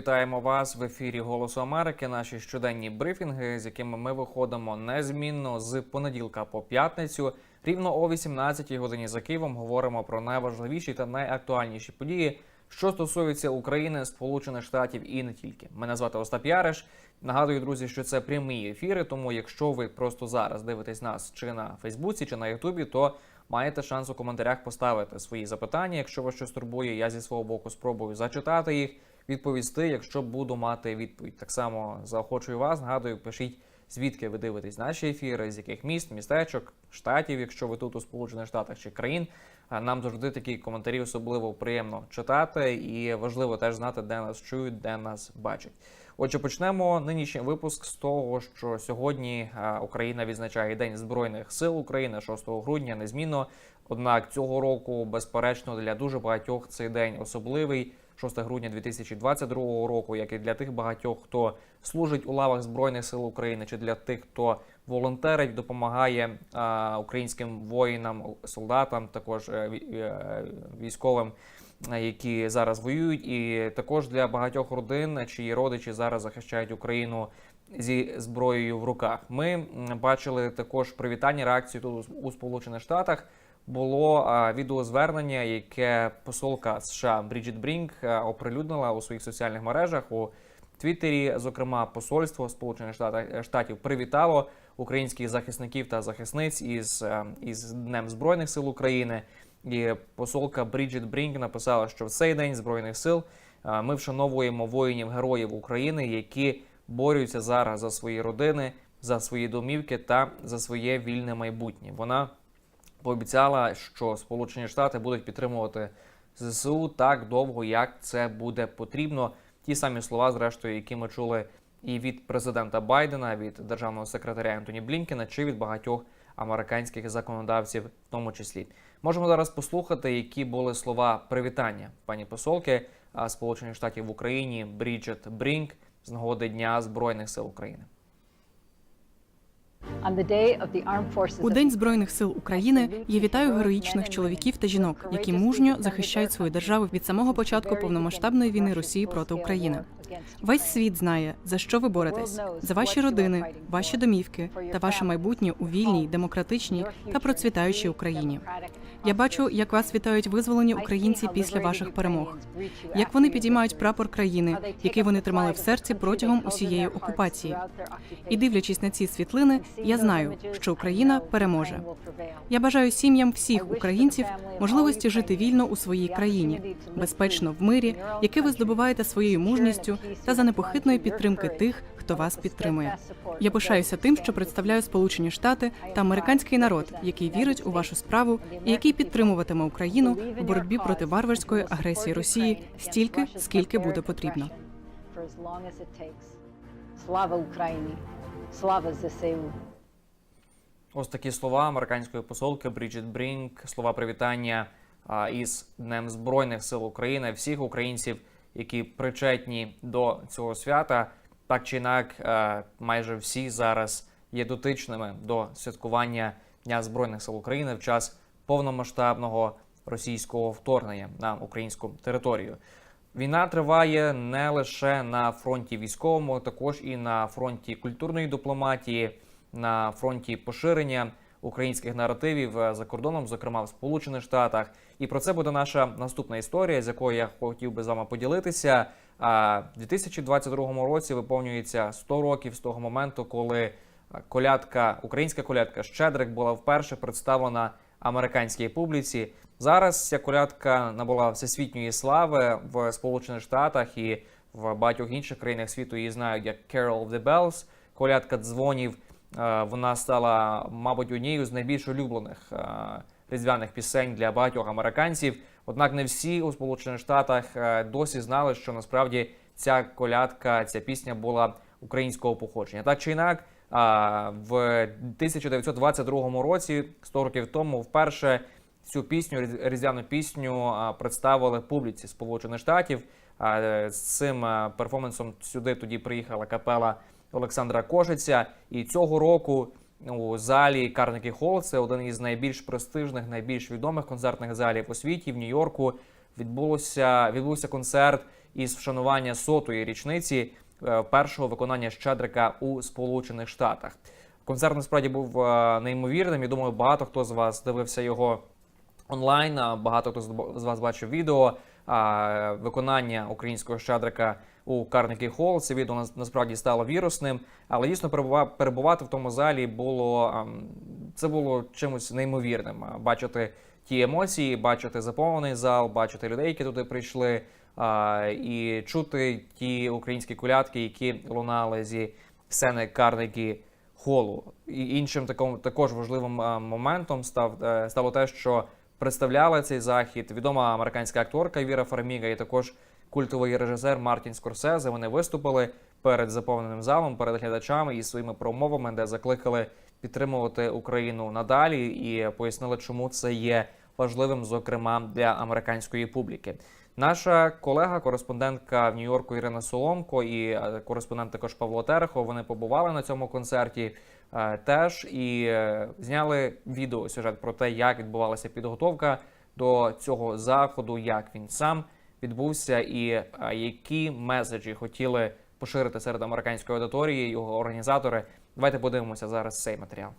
Вітаємо вас в ефірі Голосу Америки. Наші щоденні брифінги, з якими ми виходимо незмінно з понеділка по п'ятницю. Рівно о 18-й годині за Києвом говоримо про найважливіші та найактуальніші події, що стосуються України, Сполучених Штатів і не тільки. Мене звати Остап Яриш. Нагадую, друзі, що це прямі ефіри. Тому, якщо ви просто зараз дивитесь нас чи на Фейсбуці, чи на Ютубі, то маєте шанс у коментарях поставити свої запитання. Якщо вас щось турбує, я зі свого боку спробую зачитати їх відповісти, якщо буду мати відповідь. Так само заохочую вас. Нагадую, пишіть, звідки ви дивитесь наші ефіри, з яких міст, містечок, штатів, якщо ви тут у Сполучених Штатах чи країн. Нам завжди такі коментарі особливо приємно читати, і важливо теж знати, де нас чують, де нас бачать. Отже, почнемо нинішній випуск з того, що сьогодні Україна відзначає День Збройних сил України 6 грудня незмінно. Однак цього року, безперечно, для дуже багатьох цей день особливий. 6 грудня 2022 року, як і для тих багатьох, хто служить у лавах збройних сил України, чи для тих, хто волонтерить, допомагає а, українським воїнам, солдатам, також е, е, військовим, е, які зараз воюють, і також для багатьох родин, чиї родичі зараз захищають Україну зі зброєю в руках. Ми бачили також привітання реакцію тут у Сполучених Штатах було відеозвернення, яке посолка США Бріджіт Брінк оприлюднила у своїх соціальних мережах у Твіттері. Зокрема, посольство Сполучених Штатів, привітало українських захисників та захисниць із, е, із Днем Збройних сил України. І посолка Бріджіт Брінк написала, що в цей день збройних сил ми вшановуємо воїнів героїв України, які борються зараз за свої родини, за свої домівки та за своє вільне майбутнє. Вона пообіцяла, що Сполучені Штати будуть підтримувати ЗСУ так довго, як це буде потрібно. Ті самі слова, зрештою, які ми чули і від президента Байдена, від державного секретаря Ентоні Блінкена, чи від багатьох американських законодавців, в тому числі. Можемо зараз послухати, які були слова привітання пані посолки Сполучених Штатів в Україні Бріджет Брінк з нагоди Дня Збройних сил України. On the day of the armed forces У День збройних сил України я вітаю героїчних чоловіків та жінок, які мужньо захищають свою державу від самого початку повномасштабної війни Росії проти України. Весь світ знає за що ви боретесь за ваші родини, ваші домівки та ваше майбутнє у вільній, демократичній та процвітаючій Україні. Я бачу, як вас вітають визволені українці після ваших перемог, як вони підіймають прапор країни, який вони тримали в серці протягом усієї окупації. І дивлячись на ці світлини, я знаю, що Україна переможе. Я бажаю сім'ям всіх українців можливості жити вільно у своїй країні, безпечно в мирі, яке ви здобуваєте своєю мужністю та за непохитної підтримки тих, хто вас підтримує. Я пишаюся тим, що представляю Сполучені Штати та американський народ, який вірить у вашу справу і який підтримуватиме Україну в боротьбі проти варварської агресії Росії стільки, скільки буде потрібно. Слава Україні! Слава ЗСУ! Ось такі слова американської посолки Бріджит Брінк, слова привітання із Днем Збройних сил України, всіх українців, які причетні до цього свята. Так чи інак, е, майже всі зараз є дотичними до святкування Дня Збройних сил України в час повномасштабного російського вторгнення на українську територію. Війна триває не лише на фронті військовому, також і на фронті культурної дипломатії, на фронті поширення українських наративів е, за кордоном, зокрема в Сполучених Штатах. І про це буде наша наступна історія, з якою я хотів би з вами поділитися. А в 2022 році виповнюється 100 років з того моменту, коли е, колядка, українська колядка Щедрик була вперше представлена американській публіці. Зараз ця колядка набула всесвітньої слави в Сполучених Штатах і в багатьох інших країнах світу її знають як Carol of the Bells, колядка дзвонів. Е, Вона стала, мабуть, однією з найбільш улюблених е, різдвяних пісень для багатьох американців. Однак не всі у Сполучених Штатах е, досі знали, що насправді ця колядка, ця пісня була українського походження. Так чи інак, в 1922 році, 100 років тому, вперше цю пісню, різ- різдвяну пісню, представили публіці Сполучених Штатів. Е, З цим е, перформансом сюди тоді приїхала капела Олександра Кожиця. І цього року у залі Карнегі Холл, це один із найбільш престижних, найбільш відомих концертних залів у світі в Нью-Йорку. відбулося відбувся концерт із вшанування сотої річниці е, першого виконання Щедрика у Сполучених Штатах. Концерт насправді був е, неймовірним. Я думаю, багато хто з вас дивився його онлайн. Багато хто з вас бачив відео виконання українського щедрика у Карнегі Холл. Це відео нас- насправді стало вірусним, але дійсно перебува- перебувати в тому залі було це було чимось неймовірним. Бачити ті емоції, бачити заповнений зал, бачити людей, які туди прийшли, і чути ті українські колядки, які лунали зі сцени Карнегі Холу. І іншим таком, також важливим моментом став е, стало те, що представляли цей захід відома американська акторка Віра Фарміга і також культовий режисер Мартін Скорсезе. Вони виступили перед заповненим залом, перед глядачами і своїми промовами, де закликали підтримувати Україну надалі і пояснили, чому це є важливим, зокрема для американської публіки. Наша колега, кореспондентка в Нью-Йорку Ірина Соломко і е, кореспондент також Павло Терехов. Вони побували на цьому концерті теж і е, зняли відео сюжет про те, як відбувалася підготовка до цього заходу, як він сам відбувся, і е, які меседжі хотіли поширити серед американської аудиторії його організатори. Давайте подивимося зараз цей матеріал.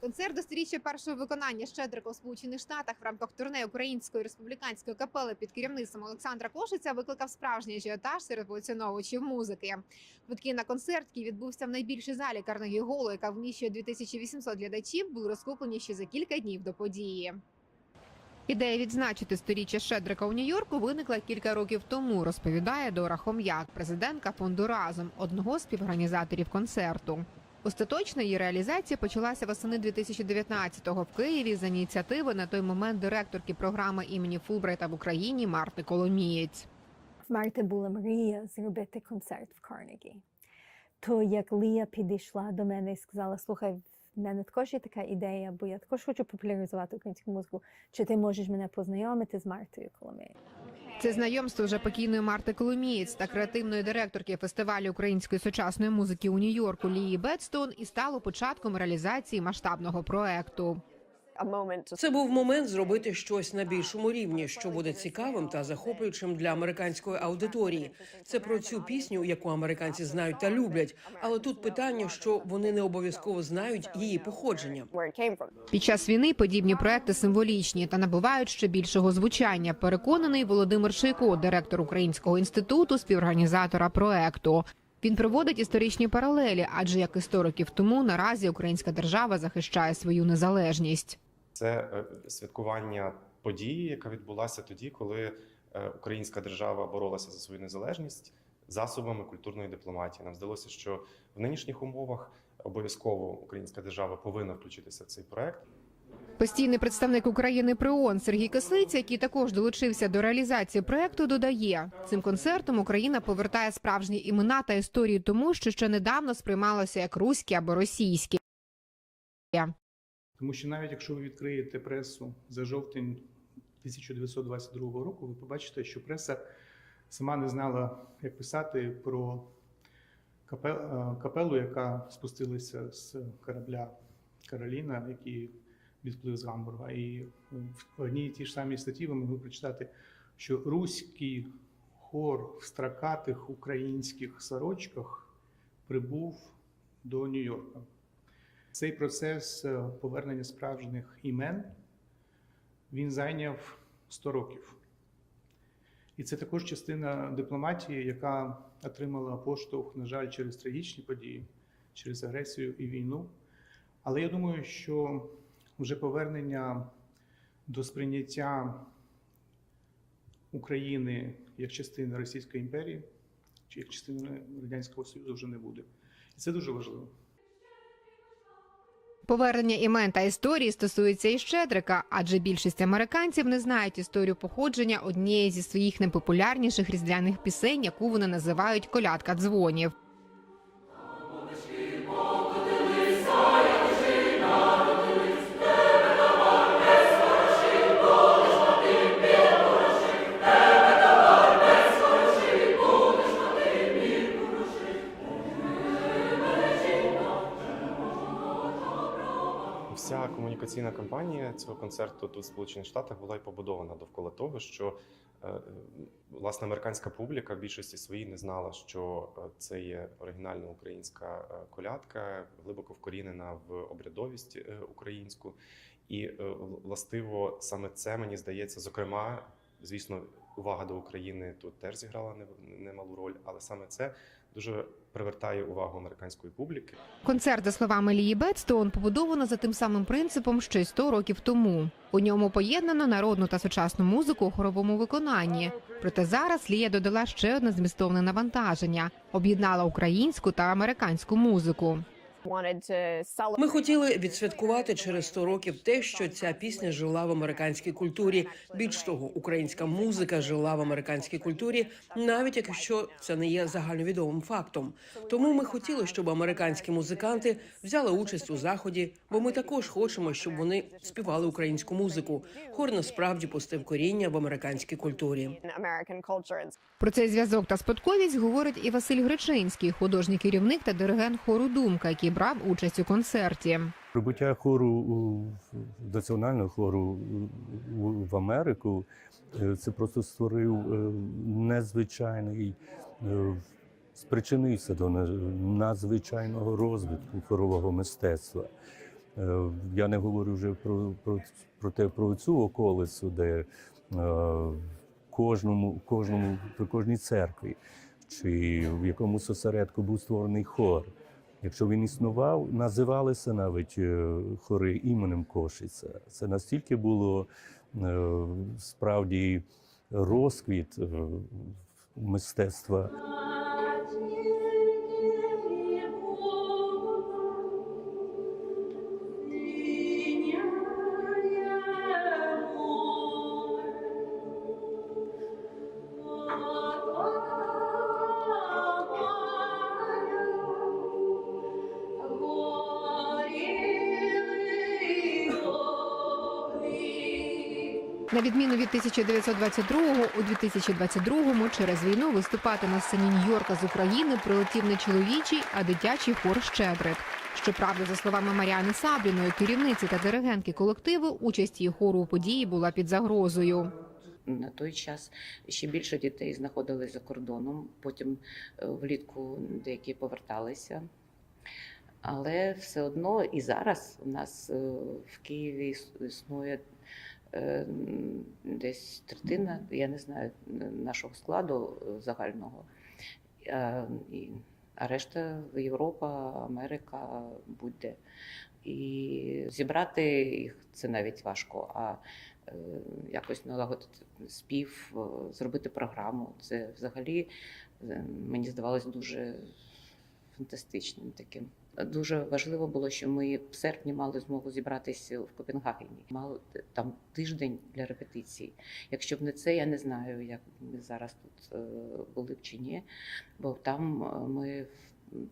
Концерт до сторіччя першого виконання Щедрика у Сполучених Штатах в рамках турне Української республіканської капели під керівництвом Олександра Кошиця викликав справжній ажіотаж серед поціновувачів музики. Квитки на концерт, який відбувся в найбільшій залі Карнегі Голу, яка вміщує 2800 глядачів, були розкуплені ще за кілька днів до події. Ідея відзначити сторіччя Щедрика у Нью-Йорку виникла кілька років тому, розповідає Дора Хом'як, президентка фонду Разом, одного з співорганізаторів концерту. Остаточна її реалізація почалася восени 2019-го в Києві за ініціативи на той момент директорки програми імені Фулбрайта в Україні Марти Коломієць. В Марти була мрія зробити концерт в Карнегі. То як Лія підійшла до мене і сказала: слухай, в мене також є така ідея, бо я також хочу популяризувати українську музику. Чи ти можеш мене познайомити з Мартою Коломією? Це знайомство вже покійної Марти Коломієць та креативної директорки фестивалю української сучасної музики у Нью-Йорку Лії Бетстон і стало початком реалізації масштабного проекту. Це був момент зробити щось на більшому рівні, що буде цікавим та захоплюючим для американської аудиторії. Це про цю пісню, яку американці знають та люблять. Але тут питання, що вони не обов'язково знають її походження. Під час війни подібні проекти символічні та набувають ще більшого звучання. Переконаний Володимир Шийко, директор Українського інституту, співорганізатора проекту. Він проводить історичні паралелі, адже як і 100 років тому наразі українська держава захищає свою незалежність. Це е, святкування події, яка відбулася тоді, коли е, українська держава боролася за свою незалежність засобами культурної дипломатії. Нам здалося, що в нинішніх умовах обов'язково українська держава повинна включитися в цей проект. Постійний представник України при ООН Сергій Кислиця, який також долучився до реалізації проекту, додає цим концертом Україна повертає справжні імена та історії тому, що ще недавно сприймалося як руські або російські. Тому що навіть якщо ви відкриєте пресу за жовтень 1922 року, ви побачите, що преса сама не знала, як писати про е, капелу, яка спустилася з корабля Кароліна, який відплив з Гамбурга. І в одній тій ж самій статті ви могли прочитати, що руський хор в стракатих українських сорочках прибув до Нью-Йорка. Цей процес е, повернення справжніх імен він зайняв 100 років. І це також частина дипломатії, яка отримала поштовх, на жаль, через трагічні події, через агресію і війну. Але я думаю, що вже повернення до сприйняття України як частини Російської імперії чи як частини Радянського Союзу вже не буде. І це дуже важливо. Повернення імен та історії стосується і Щедрика, адже більшість американців не знають історію походження однієї зі своїх найпопулярніших різдвяних пісень, яку вони називають колядка дзвонів. Вся комунікаційна кампанія цього концерту тут в Сполучених Штатах була і побудована довкола того, що е, власне американська публіка в більшості своїй не знала, що е, це є оригінальна українська е, колядка, глибоко вкорінена в обрядовість українську. І властиво саме це мені здається, зокрема, звісно, увага до України тут теж зіграла немалу роль, але саме це дуже привертає увагу американської публіки. Концерт, за словами Лії Бетстоун, побудовано за тим самим принципом, що й 100 років тому. У ньому поєднано народну та сучасну музику у хоровому виконанні. Проте зараз Лія додала ще одне змістовне навантаження: об'єднала українську та американську музику. Ми хотіли відсвяткувати через 100 років те, що ця пісня жила в американській культурі. Більш того, українська музика жила в американській культурі, навіть якщо це не є загальновідомим фактом. Тому ми хотіли, щоб американські музиканти взяли участь у заході, бо ми також хочемо, щоб вони співали українську музику. Хор насправді пустив коріння в американській культурі. Про цей зв'язок та спадковість говорить і Василь Гречинський, художній керівник та диригент хору Думка, який брав участь у концерті. Прибуття хору національного хору в Америку е, це просто створив е, незвичайний, е, спричинився до надзвичайного розвитку хорового мистецтва. Я не говорю вже про, про, про те, про цю околицю, де кожному, кожному, при кожній церкві чи в якомусь осередку був створений хор. Якщо він існував, називалися навіть е, хори іменем Кошиця. Це настільки було е, справді розквіт е, мистецтва. 1922-го, у 2022-му через війну виступати на сцені Нью-Йорка з України прилетів не чоловічий, а дитячий хор Щедрик. Щоправда, за словами Маріани Сабріної, керівниці та диригентки колективу, участь її хору у події була під загрозою. На той час ще більше дітей знаходились за кордоном. Потім е, влітку деякі поверталися. Але все одно і зараз у нас е, в Києві існує десь третина, я не знаю, нашого складу е, загального. Е, А решта Європа, Америка, будь-де. І зібрати їх це навіть важко. А е, якось налагодити спів, е, зробити програму. Це взагалі мені здавалось дуже фантастичним таким. Дуже важливо було, що ми в серпні мали змогу зібратися в Копенгагені. Мали там тиждень для репетицій. Якщо б не це, я не знаю, як ми зараз тут е, були б чи ні. Бо там е, ми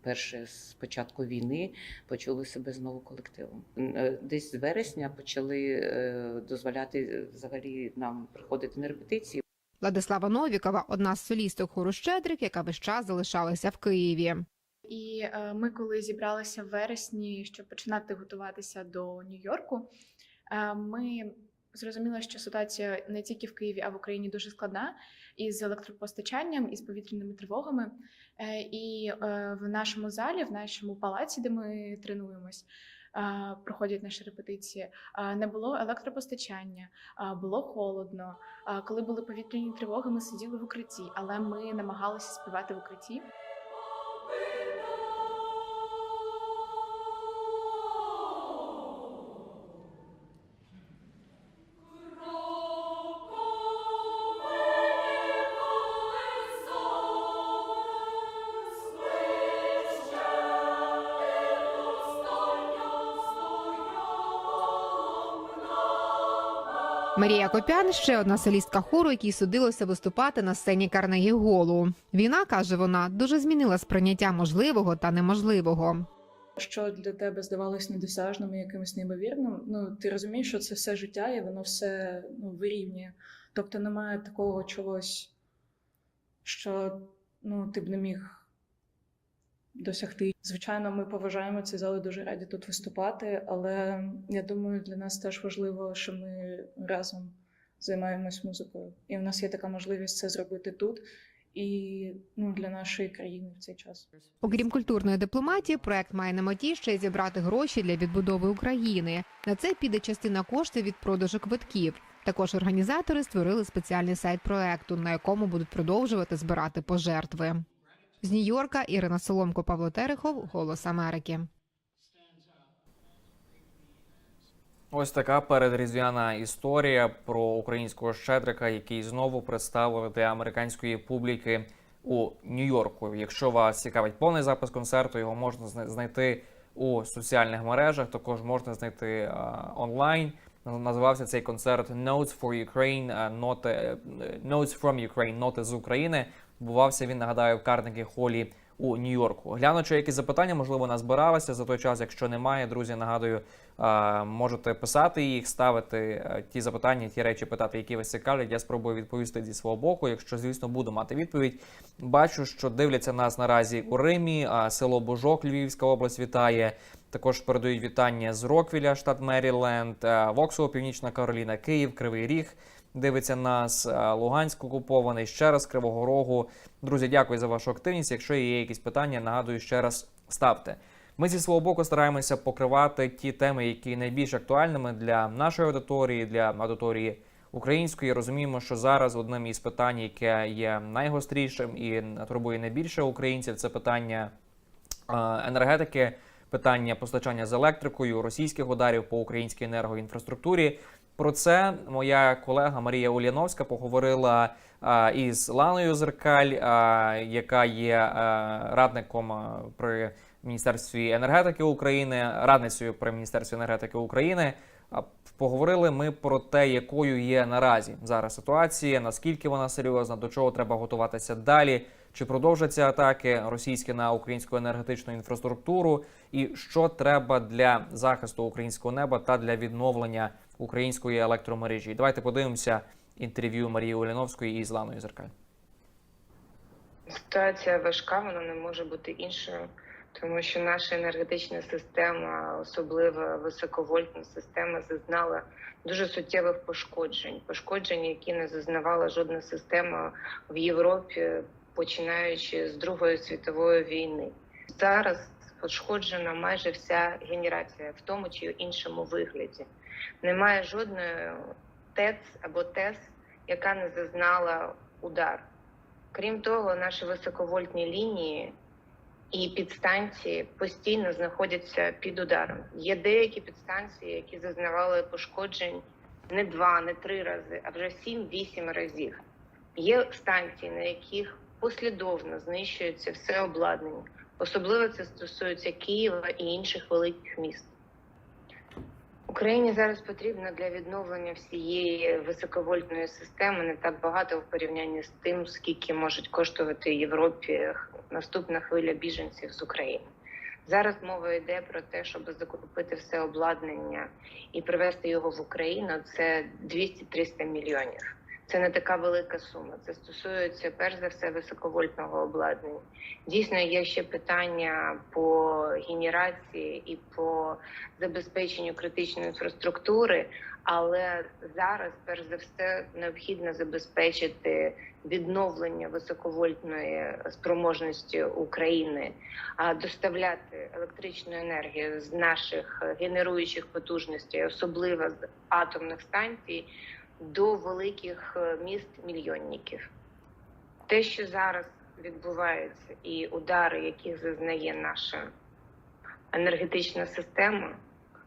перше з початку війни почули себе знову колективом. Е, Десь з вересня почали дозволяти взагалі нам приходити на репетиції. Владислава Новікова, одна з солісток хору Щедрик, яка весь час залишалася в Києві. І е, ми, коли зібралися в вересні, щоб починати готуватися до Нью-Йорку, е, ми зрозуміли, що ситуація не тільки в Києві, а в Україні дуже складна із електропостачанням, із повітряними тривогами. Е, і в нашому залі, в нашому палаці, де ми тренуємось, проходять наші репетиції, не було електропостачання, було холодно. Коли були повітряні тривоги, ми сиділи в укритті, але ми намагалися співати в укритті. Марія Копян ще одна солістка хору, якій судилося виступати на сцені Карнегі Голу. Війна каже вона дуже змінила сприйняття можливого та неможливого. що для тебе здавалось недосяжним і якимось неймовірним, ну ти розумієш, що це все життя, і воно все ну, вирівнює. Тобто немає такого чогось, що ну, ти б не міг досягти. Звичайно, ми поважаємо цей зал і дуже раді тут виступати, але я думаю, для нас теж важливо, що ми разом займаємось музикою. І в нас є така можливість це зробити тут і ну, для нашої країни в цей час. Окрім культурної дипломатії, проект має на меті ще й зібрати гроші для відбудови України. На це піде частина коштів від продажу квитків. Також організатори створили спеціальний сайт проекту, на якому будуть продовжувати збирати пожертви. З Нью-Йорка Ірина Соломко, Павло Терехов, Голос Америки. Ось така передріздвяна історія про українського щедрика, який знову представили для американської публіки у Нью-Йорку. Якщо вас цікавить повний запис концерту, його можна знайти у соціальних мережах. Також можна знайти онлайн. Називався цей концерт Notes for Ukraine, ноти е, Notes from Ukraine, ноти з України. Бувався він, нагадаю, в Карнегі Холі у Нью-Йорку. Глянучи, які запитання, можливо, назбиралися за той час. Якщо немає, друзі, нагадую, можете писати їх, ставити е, ті запитання, ті речі, питати, які вас цікавлять. Я спробую відповісти зі свого боку. Якщо, звісно, буду мати відповідь. Бачу, що дивляться нас наразі у Римі. А село Божок, Львівська область вітає. Також передають вітання з Роквіля, штат Меріленд, е, Воксово, Північна Кароліна, Київ, Кривий Ріг. Дивиться нас е, Луганськ окупований, ще раз Кривого Рогу. Друзі, дякую за вашу активність. Якщо є якісь питання, нагадую ще раз ставте. Ми зі свого боку стараємося покривати ті теми, які найбільш актуальними для нашої аудиторії, для аудиторії української. Розуміємо, що зараз одним із питань, яке є найгострішим і турбує найбільше українців, це питання е, енергетики, питання постачання з електрикою, російських ударів по українській енергоінфраструктурі. Про це моя колега Марія Ульяновська поговорила із Ланою Зеркаль, яка є а, радником при Міністерстві енергетики України, радницею при Міністерстві енергетики України. Поговорили ми про те, якою є наразі зараз ситуація, наскільки вона серйозна, до чого треба готуватися далі, чи продовжаться атаки російські на українську енергетичну інфраструктуру, і що треба для захисту українського неба та для відновлення української електромережі. Давайте подивимося інтерв'ю Марії Оляновської із Ланою Зеркаль. Ситуація важка, вона не може бути іншою, тому що наша енергетична система, особливо високовольтна система, зазнала дуже суттєвих пошкоджень. Пошкоджень, які не зазнавала жодна система в Європі, починаючи з Другої світової війни. Зараз пошкоджена майже вся генерація в тому чи іншому вигляді. Немає жодної ТЕЦ або ТЕС, яка не зазнала удар. Крім того, наші високовольтні лінії і підстанції постійно знаходяться під ударом. Є деякі підстанції, які зазнавали пошкоджень не два, не три рази, а вже сім-вісім разів. Є станції, на яких послідовно знищується все обладнання. Особливо це стосується Києва і інших великих міст. Україні зараз потрібно для відновлення всієї високовольтної системи не так багато в порівнянні з тим, скільки можуть коштувати Європі наступна хвиля біженців з України. Зараз мова йде про те, щоб закупити все обладнання і привезти його в Україну. Це 200-300 мільйонів. Це не така велика сума. Це стосується перш за все високовольтного обладнання. Дійсно, є ще питання по генерації і по забезпеченню критичної інфраструктури, але зараз, перш за все, необхідно забезпечити відновлення високовольтної спроможності України, а доставляти електричну енергію з наших генеруючих потужностей, особливо з атомних станцій, до великих е, міст мільйонників. Те, що зараз відбувається, і удари, яких зазнає наша енергетична система,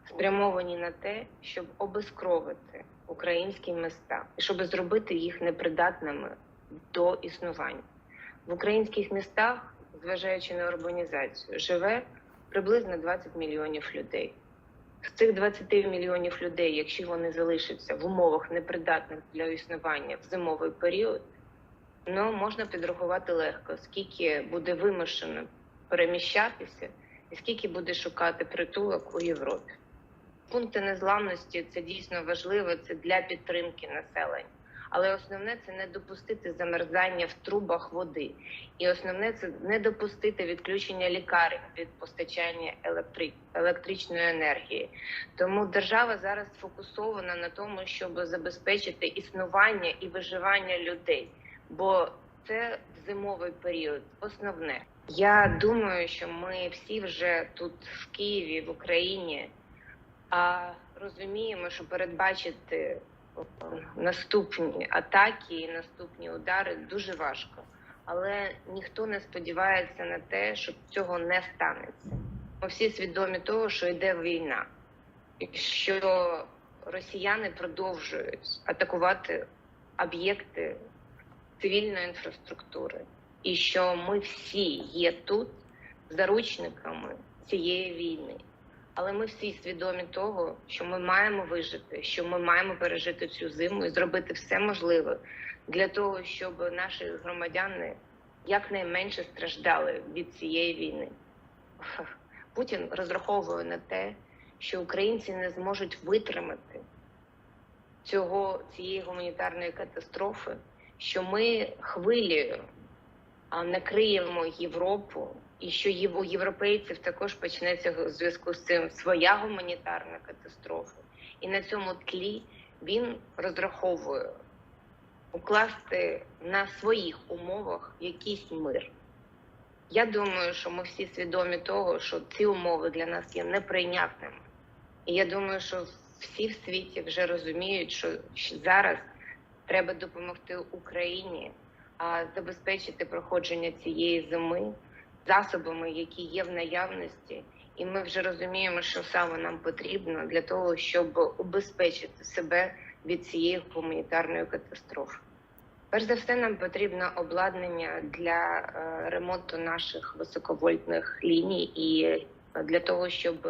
спрямовані на те, щоб обезкровити українські міста і щоб зробити їх непридатними до існування. В українських містах, зважаючи на урбанізацію, живе приблизно 20 мільйонів людей. З цих 20 мільйонів людей, якщо вони залишаться в умовах непридатних для існування в зимовий період, ну можна підрахувати легко, скільки буде вимушено переміщатися і скільки буде шукати притулок у Європі. Пункти незламності це дійсно важливо, це для підтримки населення. Але основне це не допустити замерзання в трубах води. І основне це не допустити відключення лікарень від постачання електри... електричної енергії. Тому держава зараз сфокусована на тому, щоб забезпечити існування і виживання людей, бо це в зимовий період основне. Я думаю, що ми всі вже тут в Києві, в Україні, а розуміємо, що передбачити наступні атаки і наступні удари дуже важко. Але ніхто не сподівається на те, що цього не станеться. Ми всі свідомі того, що йде війна, і що росіяни продовжують атакувати об'єкти цивільної інфраструктури, і що ми всі є тут заручниками цієї війни. Але ми всі свідомі того, що ми маємо вижити, що ми маємо пережити цю зиму і зробити все можливе для того, щоб наші громадяни якнайменше страждали від цієї війни. Путін розраховує на те, що українці не зможуть витримати цього цієї гуманітарної катастрофи, що ми хвилею накриємо Європу, і що у європейців також почнеться в зв'язку з цим своя гуманітарна катастрофа. І на цьому тлі він розраховує укласти на своїх умовах якийсь мир. Я думаю, що ми всі свідомі того, що ці умови для нас є неприйнятними. І я думаю, що всі в світі вже розуміють, що зараз треба допомогти Україні забезпечити проходження цієї зими засобами, які є в наявності. І ми вже розуміємо, що саме нам потрібно для того, щоб убезпечити себе від цієї гуманітарної катастрофи. Перш за все, нам потрібно обладнання для е, ремонту наших високовольтних ліній і е, для того, щоб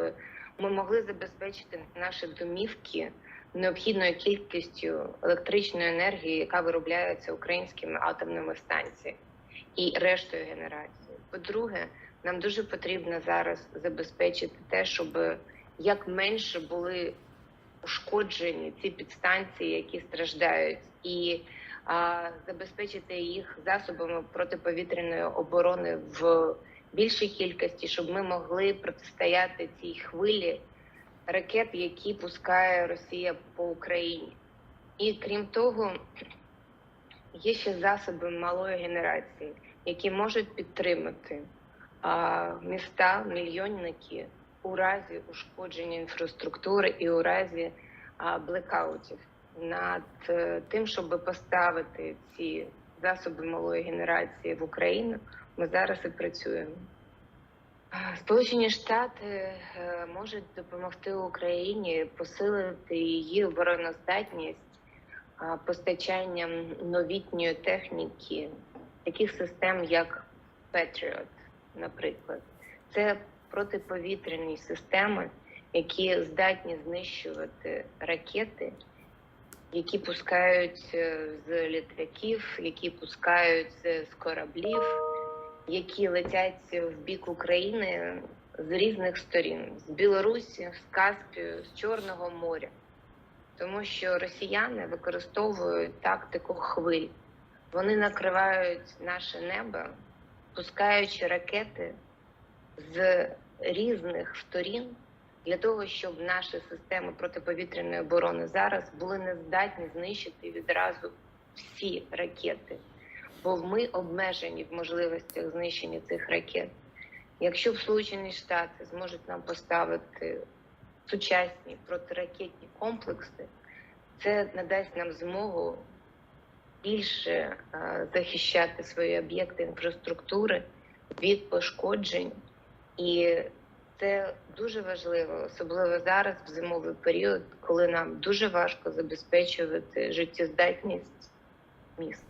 ми могли забезпечити наші домівки необхідною кількістю електричної енергії, яка виробляється українськими атомними станціями і рештою генерації. По-друге, нам дуже потрібно зараз забезпечити те, щоб як менше були ушкоджені ці підстанції, які страждають, і а, забезпечити їх засобами протиповітряної оборони в більшій кількості, щоб ми могли протистояти цій хвилі ракет, які пускає Росія по Україні. І крім того, є ще засоби малої генерації, які можуть підтримати міста, мільйонники у разі ушкодження інфраструктури і у разі блекаутів. Над е, тим, щоб поставити ці засоби малої генерації в Україну, ми зараз і працюємо. Сполучені Штати е, можуть допомогти Україні посилити її обороноздатність постачанням новітньої техніки, таких систем, як Patriot, наприклад. Це протиповітряні системи, які здатні знищувати ракети, які пускають е, з літаків, які пускають е, з кораблів, які летять в бік України з різних сторін: з Білорусі, з Каспію, з Чорного моря. Тому що росіяни використовують тактику хвиль. Вони накривають наше небо, пускаючи ракети з різних сторін для того, щоб наші системи протиповітряної оборони зараз були не здатні знищити відразу всі ракети, бо ми обмежені в можливостях знищення цих ракет. Якщо в Сполучені Штати зможуть нам поставити сучасні протиракетні комплекси, це надасть нам змогу більше е, захищати свої об'єкти інфраструктури від пошкоджень, і це дуже важливо, особливо зараз, в зимовий період, коли нам дуже важко забезпечувати життєздатність міст.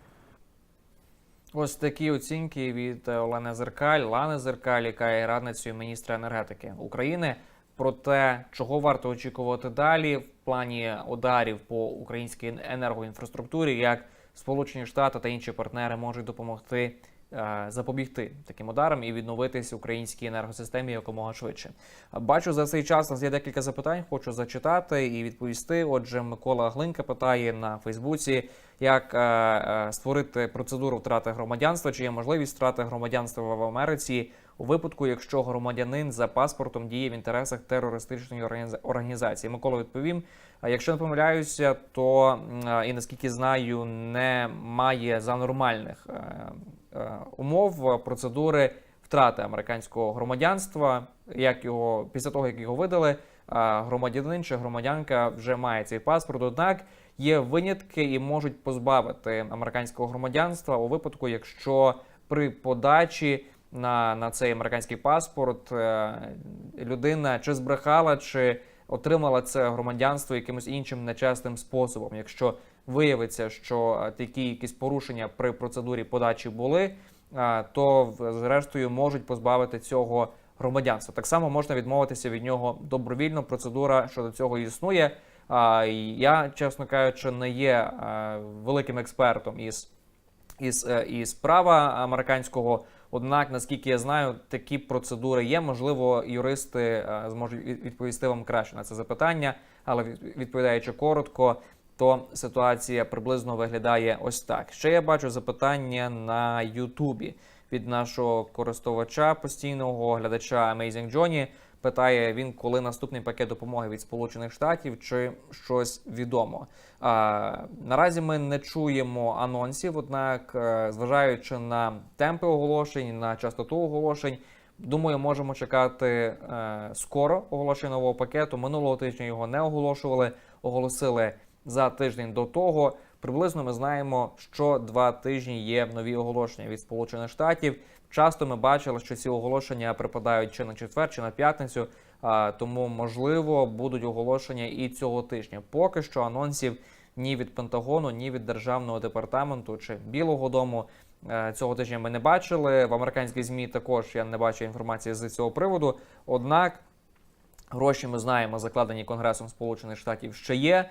Ось такі оцінки від Олени Зеркаль, Лани Зеркаль, яка є радницею міністра енергетики України, про те, чого варто очікувати далі в плані ударів по українській енергоінфраструктурі, як Сполучені Штати та інші партнери можуть допомогти е, запобігти таким ударам і відновитись українській енергосистемі якомога швидше. Бачу за цей час нас є декілька запитань. Хочу зачитати і відповісти. Отже, Микола Глинка питає на Фейсбуці, як е, е, створити процедуру втрати громадянства, чи є можливість втрати громадянства в Америці у випадку, якщо громадянин за паспортом діє в інтересах терористичної організа- організації. Микола відповім. Якщо не помиляюся, то е, і наскільки знаю, не має за нормальних е, е, умов процедури втрати американського громадянства. Як його після того, як його видали, громадянин чи громадянка вже має цей паспорт. Однак є винятки і можуть позбавити американського громадянства у випадку, якщо при подачі на, на цей американський паспорт людина чи збрехала, чи отримала це громадянство якимось іншим нечесним способом. Якщо виявиться, що е, такі якісь порушення при процедурі подачі були, е, то зрештою можуть позбавити цього громадянства. Так само можна відмовитися від нього добровільно. Процедура щодо цього існує. Я, чесно кажучи, не є е, великим експертом із із, із права американського. Однак, наскільки я знаю, такі процедури є. Можливо, юристи е, зможуть відповісти вам краще на це запитання, але відповідаючи коротко, то ситуація приблизно виглядає ось так. Ще я бачу запитання на Ютубі від нашого користувача постійного глядача Amazing Johnny. Питає він, коли наступний пакет допомоги від Сполучених Штатів, чи щось відомо. А, наразі ми не чуємо анонсів, однак, е, зважаючи на темпи оголошень, на частоту оголошень, думаю, можемо чекати е, скоро оголошення нового пакету. Минулого тижня його не оголошували, оголосили за тиждень до того. Приблизно ми знаємо, що два тижні є нові оголошення від Сполучених Штатів. Часто ми бачили, що ці оголошення припадають чи на четвер, чи на п'ятницю. Тому, можливо, будуть оголошення і цього тижня. Поки що анонсів ні від Пентагону, ні від державного департаменту чи Білого Дому е, цього тижня ми не бачили. В американській змі також я не бачу інформації з цього приводу. Однак гроші ми знаємо, закладені Конгресом Сполучених Штатів ще є.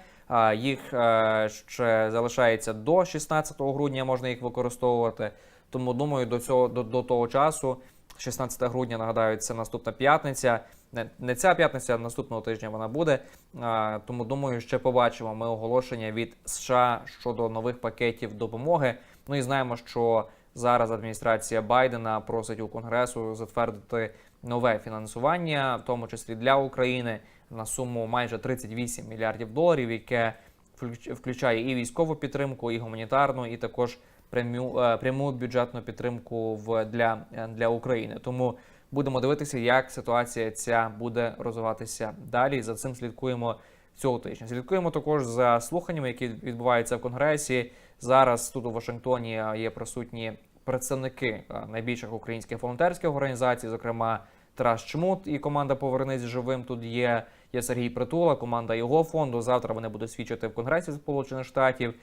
Їх е, ще залишається до 16 грудня, можна їх використовувати. Тому думаю, до цього до, до того часу, 16 грудня, нагадаю, це наступна п'ятниця. Не, не ця п'ятниця, а наступного тижня вона буде. А, тому думаю, ще побачимо ми оголошення від США щодо нових пакетів допомоги. Ну і знаємо, що зараз адміністрація Байдена просить у Конгресу затвердити нове фінансування, в тому числі для України, на суму майже 38 мільярдів доларів, яке включ- включає і військову підтримку, і гуманітарну, і також пряму, е, пряму бюджетну підтримку в для, е, для України. Тому будемо дивитися, як ситуація ця буде розвиватися далі. За цим слідкуємо цього тижня. Слідкуємо також за слуханнями, які відбуваються в Конгресі. Зараз тут у Вашингтоні е, є присутні представники найбільших українських волонтерських організацій, зокрема Тарас Чмут і команда Повернись живим. Тут є, є Сергій Притула, команда його фонду. Завтра вони будуть свідчити в Конгресі Сполучених Штатів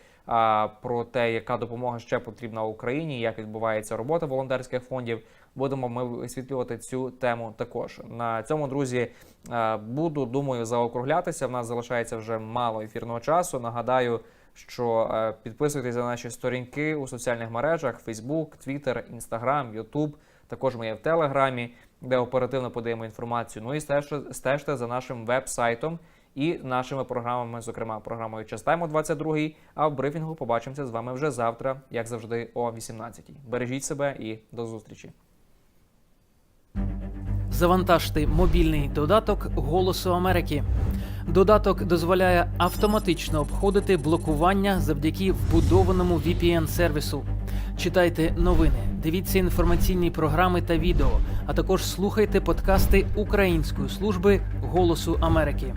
про те, яка допомога ще потрібна Україні, як відбувається робота волонтерських фондів. Будемо ми висвітлювати цю тему також. На цьому, друзі, буду думаю заокруглятися. В нас залишається вже мало ефірного часу. Нагадаю, що е, підписуйтесь на наші сторінки у соціальних мережах: Facebook, Twitter, Instagram, YouTube. Також ми є в Телеграмі, де оперативно подаємо інформацію. Ну і стежте, стежте за нашим веб-сайтом і нашими програмами, зокрема програмою Частаймо 22 А в брифінгу побачимося з вами вже завтра, як завжди, о 18-й. Бережіть себе і до зустрічі. Завантажте мобільний додаток Голосу Америки. Додаток дозволяє автоматично обходити блокування завдяки вбудованому VPN-сервісу. Читайте новини, дивіться інформаційні програми та відео, а також слухайте подкасти Української служби Голосу Америки.